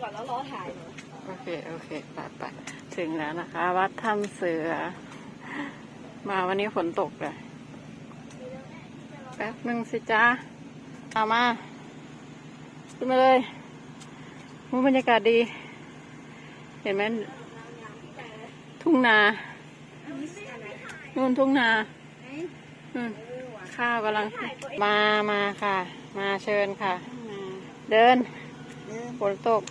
ก่อนแล้วรอถ่ายหนูโอเค โอเคไปไปถึงแล้วนะคะ วัดถ้ำเสือ มาวันนี้ฝนตกเลยแป๊บหนึ่งสิจ้าเอามา ขึ้นมาเลยมูบรรยากาศดี เห็นไหมทุ่งนานู่นทุ่งนานู่นข้าวกำลัง มามาค่ะ มาเชิญค่ะ เดินฝนตก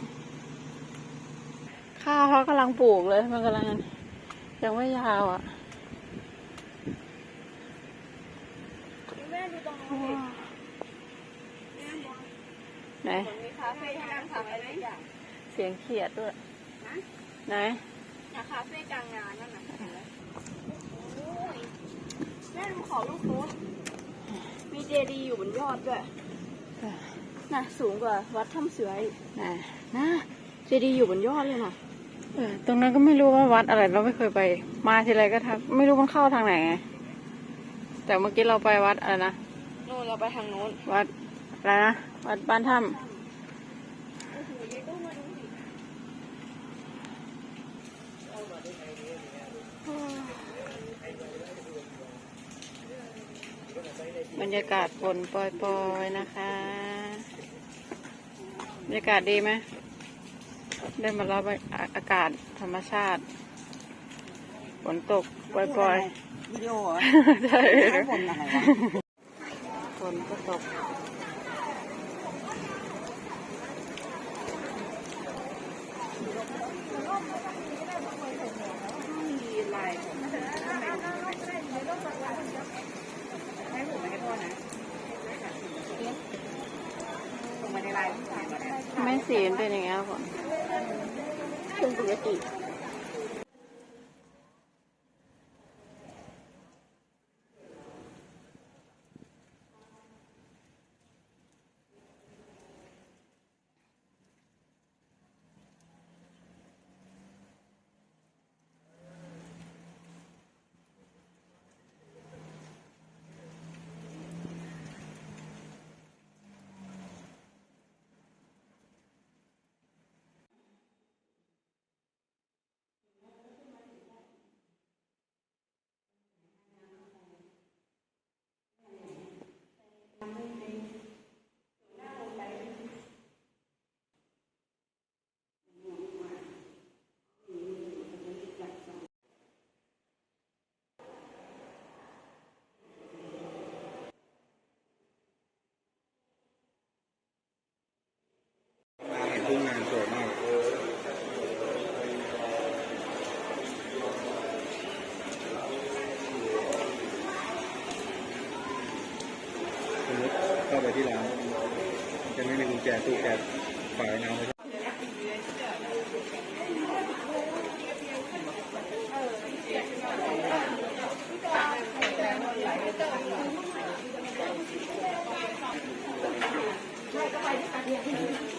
ข้าวเขากำลังปลูกเลย มันกำลังยังไม่ยาวอะแม่ดูตรงนู้นดิไหนมีคาเฟ่ให้นั่งทำอะไรอย่างเสียงเขียดด้วยไหนนะคาเฟ่กลางงานนั่นน่ะโอ้ยแม่ดูขอลูกนู้นมีเจดีย์อยู่บนยอดด้วยน่ะสูงกว่าวัดถ้ำเสืออีกไหนนะเจดีย์อยู่บนยอดเลยน่ะเออ ตรงนั้นก็ไม่รู้ว่าวัดอะไรเราไม่เคยไป มาทีไรก็ทักไม่รู้มันเข้าทางไหนไงแต่เมื่อกี้เราไปวัดอะไรนะนู่นเราไปทางนู้นวัดอะไรนะวัดบ้านถ้ำบรรยากาศฝนปล่อยๆนะคะ บรรยากาศดีไหม ได้มารับอากาศธรรมชาติ ฝนตกปล่อยวิดีโอเหรอๆใช่ให้ผมอะไรวะฝนก็ตกมีลายผมให้ผมไม่ให้พ่อนะส่งมาในไลน์ที่ถ่ายมาได้ไม่สีมันเป็นอย่างเงี้ยฝน เป็ สมมติเข้าไปที่ร้านจะไม่มีกุญแจตู้แก๊สฝ่ายน้ำไว้เ